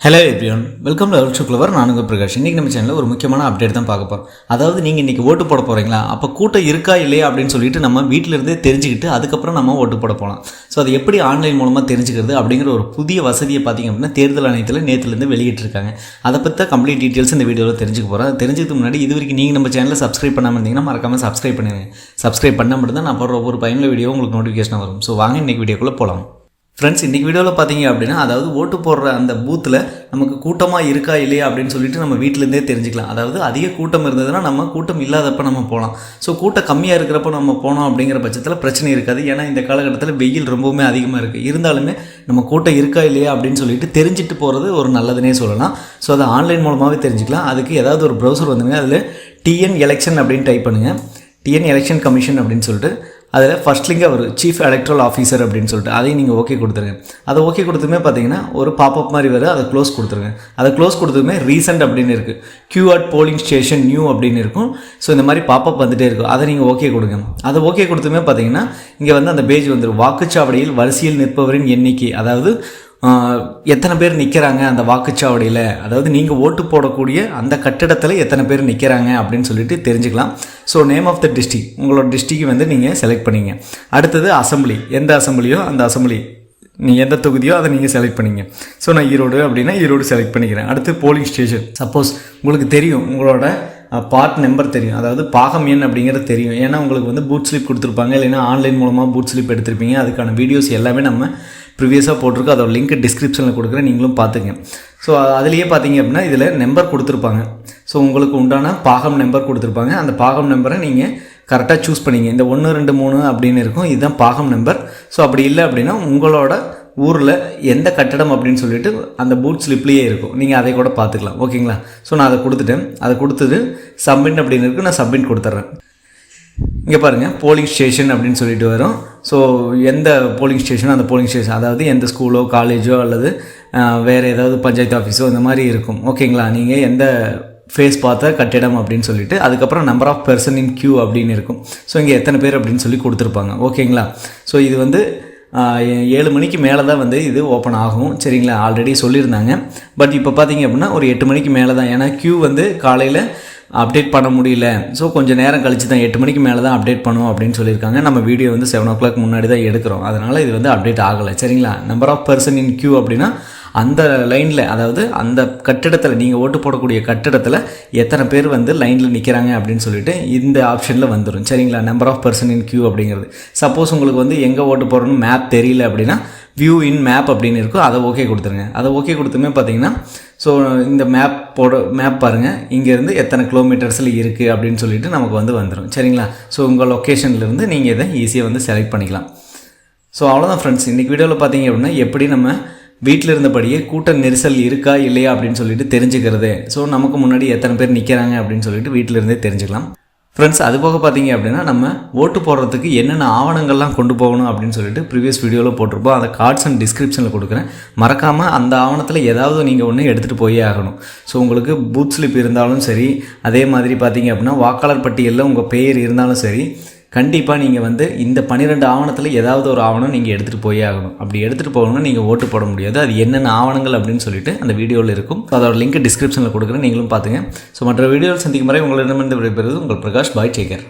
Hello everyone welcome to ultra clever Prakash. இன்றைக்கி நம்ம சேனலில் ஒரு முக்கியமான அப்டேட் தான் பார்க்க போகிறோம் அதாவது நீங்கள் இன்றைக்கி ஓட்டு போட போகிறீங்களா அப்போ கூட்டம் இருக்கா இல்லையா அப்படின்னு சொல்லிட்டு நம்ம வீட்டிலிருந்தே தெரிஞ்சுக்கிட்டு அதுக்கப்புறம் நம்ம ஓட்டு போட போகலாம் ஸோ அது எப்படி ஆன்லைன் மூலமாக தெரிஞ்சுக்கிறது அப்படிங்கிற ஒரு புதிய வசதியை பார்த்தீங்க அப்படின்னா தேர்தல் ஆணையத்தில் நேற்றுலேருந்து வெளியிட்டிருக்காங்க. அதை பற்றி தான் கம்ப்ளீட் டீட்டெயில்ஸ் இந்த வீடியோவில் தெரிஞ்சுக்க போகிறோம் தெரிஞ்சதுக்கு முன்னாடி இது வரைக்கும் நீங்கள் நம்ம சேனலில் சப்ஸ்கிரைப் பண்ணாமல் இருந்தீங்கன்னா மறக்காமல் சப்ஸ்கிரைப் பண்ணுங்க சப்ஸ்கிரைப் பண்ணால் மட்டும் தான் நான் போடுற ஒவ்வொரு பயனுள்ள வீடியோ உங்களுக்கு நோட்டிஃபிகேஷன் வரும். ஸோ வாங்க இன்றைக்கி வீடியோக்குள்ளே போகலாம் ஃப்ரெண்ட்ஸ் இன்றைக்கி வீடியோவில் பார்த்தீங்க அப்படின்னா அதாவது ஓட்டு போடுற அந்த பூத்தில் நமக்கு கூட்டமாக இருக்கா இல்லையா அப்படின்னு சொல்லிட்டு நம்ம வீட்டிலேருந்தே தெரிஞ்சுக்கலாம். அதாவது அதிக கூட்டம் இருந்ததுன்னா நம்ம கூட்டம் இல்லாதப்ப நம்ம போகலாம் ஸோ கூட்டம் கம்மியாக இருக்கிறப்ப நம்ம போனோம் அப்படிங்கிற பட்சத்தில் பிரச்சனை இருக்காது. ஏன்னா இந்த காலகட்டத்தில் வெயில் ரொம்பவுமே அதிகமாக இருக்குது இருந்தாலுமே நம்ம கூட்டம் இருக்கா இல்லையா அப்படின்னு சொல்லிட்டு தெரிஞ்சுட்டு போகிறது ஒரு நல்லதுனே சொல்லலாம். ஸோ அதை ஆன்லைன் மூலமாகவே தெரிஞ்சுக்கலாம். அதுக்கு ஏதாவது ஒரு ப்ரௌசர் வந்துங்க அதில் டிஎன் எலெக்ஷன் அப்படின்னு டைப் பண்ணுங்கள் டிஎன் எலெக்ஷன் கமிஷன் அப்படின்னு சொல்லிட்டு அதில் ஃபர்ஸ்ட் லிங்காக அவர் சீஃப் எலக்ட்ரல் ஆஃபீஸர் அப்படின்னு சொல்லிட்டு. அதையும் நீங்கள் ஓகே கொடுத்துருங்க. அதை ஓகே கொடுத்துமே பார்த்தீங்கன்னா ஒரு பாப்அப் மாதிரி வரும். அதை க்ளோஸ் கொடுத்துருங்க. அதை க்ளோஸ் கொடுத்ததுமே ரீசெண்ட் அப்படின்னு இருக்குது கியூஆர் போலிங் ஸ்டேஷன் நியூ அப்படின்னு இருக்கும். ஸோ இந்த மாதிரி பாப்அப் வந்துட்டே இருக்கும். அதை நீங்கள் ஓகே கொடுங்க. அதை ஓகே கொடுத்துமே பார்த்தீங்கன்னா இங்கே வந்து அந்த பேஜ் வந்துடும் வாக்குச்சாவடியில் வரிசையில் நிற்பவரின் எண்ணிக்கை. அதாவது எத்தனை பேர் நிற்கிறாங்க அந்த வாக்குச்சாவடியில்? அதாவது நீங்கள் ஓட்டு போடக்கூடிய அந்த கட்டிடத்தில் எத்தனை பேர் நிற்கிறாங்க அப்படின்னு சொல்லிட்டு தெரிஞ்சுக்கலாம். So name of the district உங்களோட டிஸ்ட்ரிக் வந்து நீங்கள் செலக்ட் பண்ணிங்க. அடுத்தது அசம்பிளி எந்த அசம்பிளியோ அந்த அசம்பிளி நீங்கள் எந்த தொகுதியோ அதை நீங்கள் செலக்ட் பண்ணிங்க. ஸோ நான் ஈரோடு அப்படின்னா ஈரோடு செலக்ட் பண்ணிக்கிறேன். அடுத்து போலிங் ஸ்டேஷன் சப்போஸ் உங்களுக்கு தெரியும். உங்களோட பார்ட் நம்பர் தெரியும். அதாவது பாகம் எண் அப்படிங்கிறது தெரியும். ஏன்னா உங்களுக்கு வந்து பூட் ஸ்லிப் கொடுத்துருப்பாங்க. இல்லைன்னா ஆன்லைன் மூலமாக பூட் ஸ்லிப் எடுத்திருப்பீங்க. அதுக்கான வீடியோஸ் எல்லாமே நம்ம ப்ரீவியஸாக போட்டிருக்கோம். அதோட லிங்க் டிஸ்கிரிப்ஷனில் கொடுக்குறேன். நீங்களும் பார்த்துங்க ஸோ அதுலேயே பார்த்தீங்க அப்படின்னா இதில் நம்பர் கொடுத்துருப்பாங்க. ஸோ உங்களுக்கு உண்டான பாகம் நம்பர் கொடுத்துருப்பாங்க. அந்த பாகம் நம்பரை நீங்கள் கரெக்டாக சூஸ் பண்ணிங்க. இந்த ஒன்று ரெண்டு மூணு அப்படின்னு இருக்கும். இதுதான் பாகம் நம்பர் ஸோ அப்படி இல்லை அப்படின்னா உங்களோட ஊரில் எந்த கட்டடம் அப்படின்னு சொல்லிட்டு அந்த பூட் ஸ்லிப்லேயே இருக்கும். நீங்கள் அதை கூட பார்த்துக்கலாம். ஓகேங்களா? ஸோ நான் அதை கொடுத்துட்டேன். அதை கொடுத்துட்டு சப்மிட் அப்படின்னு இருக்கு. நான் சப்மிட் கொடுத்துட்றேன். இங்கே பாருங்கள் போலிங் ஸ்டேஷன் அப்படின்னு சொல்லிட்டு வரும். ஸோ எந்த போலிங் ஸ்டேஷனோ அந்த போலிங் ஸ்டேஷன் அதாவது எந்த ஸ்கூலோ காலேஜோ அல்லது வேறு ஏதாவது பஞ்சாயத்து ஆஃபீஸோ இந்த மாதிரி இருக்கும். ஓகேங்களா? நீங்கள் எந்த ஃபேஸ் பார்த்த கட்டிடம் அப்படின்னு சொல்லிட்டு அதுக்கப்புறம் number of person in queue அப்படின்னு இருக்கும். ஸோ இங்கே எத்தனை பேர் அப்படின்னு சொல்லி கொடுத்துருப்பாங்க. ஓகேங்களா ஸோ இது வந்து ஏழு மணிக்கு மேலே தான் வந்து இது ஓப்பன் ஆகும். சரிங்களா? ஆல்ரெடி சொல்லியிருந்தாங்க. பட் இப்போ பார்த்தீங்க அப்படின்னா ஒரு எட்டு மணிக்கு மேலே தான். ஏன்னா க்யூ வந்து காலையில் அப்டேட் பண்ண முடியல. ஸோ கொஞ்சம் நேரம் கழிச்சு தான் எட்டு மணிக்கு மேலே தான் அப்டேட் பண்ணுவோம் அப்படின்னு சொல்லியிருக்காங்க. நம்ம வீடியோ வந்து செவன் ஓ கிளாக் முன்னாடி தான் எடுக்கிறோம். அதனால் இது வந்து அப்டேட் ஆகலை. சரிங்களா? Number of person in queue அப்படின்னா அந்த லைனில் அதாவது அந்த கட்டிடத்தில் நீங்கள் ஓட்டு போடக்கூடிய கட்டிடத்தில் எத்தனை பேர் வந்து லைனில் நிற்கிறாங்க அப்படின்னு சொல்லிட்டு இந்த ஆப்ஷனில் வந்துடும் சரிங்களா? Number of person in queue அப்படிங்கிறது. சப்போஸ் உங்களுக்கு வந்து எங்கே ஓட்டு போடணும்னு மேப் தெரியல அப்படின்னா வியூ இன் மேப் அப்படின்னு இருக்கும். அதை ஓகே கொடுத்துருங்க. அதை ஓகே கொடுத்துமே பார்த்தீங்கன்னா ஸோ இந்த மேப் போட மேப் பாருங்கள் இங்கேருந்து எத்தனை கிலோமீட்டர்ஸில் இருக்குது அப்படின்னு சொல்லிட்டு நமக்கு வந்து வந்துடும் சரிங்களா? ஸோ உங்கள் லொக்கேஷன்லேருந்து நீங்கள் இதை ஈஸியாக வந்து செலக்ட் பண்ணிக்கலாம். ஸோ அவ்வளோதான் ஃப்ரெண்ட்ஸ் இன்றைக்கி வீடியோவில் பார்த்தீங்க அப்படின்னா எப்படி நம்ம வீட்டில் இருந்தபடியே கூட்ட நெரிசல் இருக்கா இல்லையா அப்படின்னு சொல்லிட்டு தெரிஞ்சுக்கிறது. ஸோ நமக்கு முன்னாடி எத்தனை பேர் நிற்கிறாங்க அப்படின்னு சொல்லிட்டு வீட்டில் இருந்தே தெரிஞ்சுக்கலாம். ஃப்ரெண்ட்ஸ் அது போக பார்த்தீங்க அப்படின்னா நம்ம ஓட்டு போடுறதுக்கு என்னென்ன ஆவணங்கள்லாம் கொண்டு போகணும் அப்படின்னு சொல்லிட்டு ப்ரீவியஸ் வீடியோவில் போட்டிருப்போம். அந்த கார்ட்ஸ் அண்ட் டிஸ்கிரிப்ஷனில் கொடுக்குறேன். மறக்காமல் அந்த ஆவணத்தில் ஏதாவது நீங்கள் ஒன்று எடுத்துகிட்டு போயே ஆகணும். ஸோ உங்களுக்கு பூத் ஸ்லிப் இருந்தாலும் சரி அதே மாதிரி பார்த்தீங்க அப்படின்னா வாக்காளர் பட்டியலில் உங்கள் பெயர் இருந்தாலும் சரி கண்டிப்பாக நீங்கள் வந்து இந்த பன்னிரெண்டு ஆவணத்தில் ஏதாவது ஒரு ஆவணம் நீங்கள் எடுத்துகிட்டு போயே ஆகணும். அப்படி எடுத்துகிட்டு போகணும்னா நீங்கள் ஓட்டு போட முடியாது. அது என்னென்ன ஆவணங்கள் அப்படின்னு சொல்லிட்டு அந்த வீடியோவில் இருக்கும். அதோட லிங்க் டிஸ்கிரிப்ஷனில் கொடுக்குறேன். நீங்களும் பார்த்துங்க. ஸோ மற்ற வீடியோவில் சந்திக்கும் வரை உங்களிடமிருந்து விடைபெறுவது உங்கள் பிரகாஷ் பாய் டேக்கர்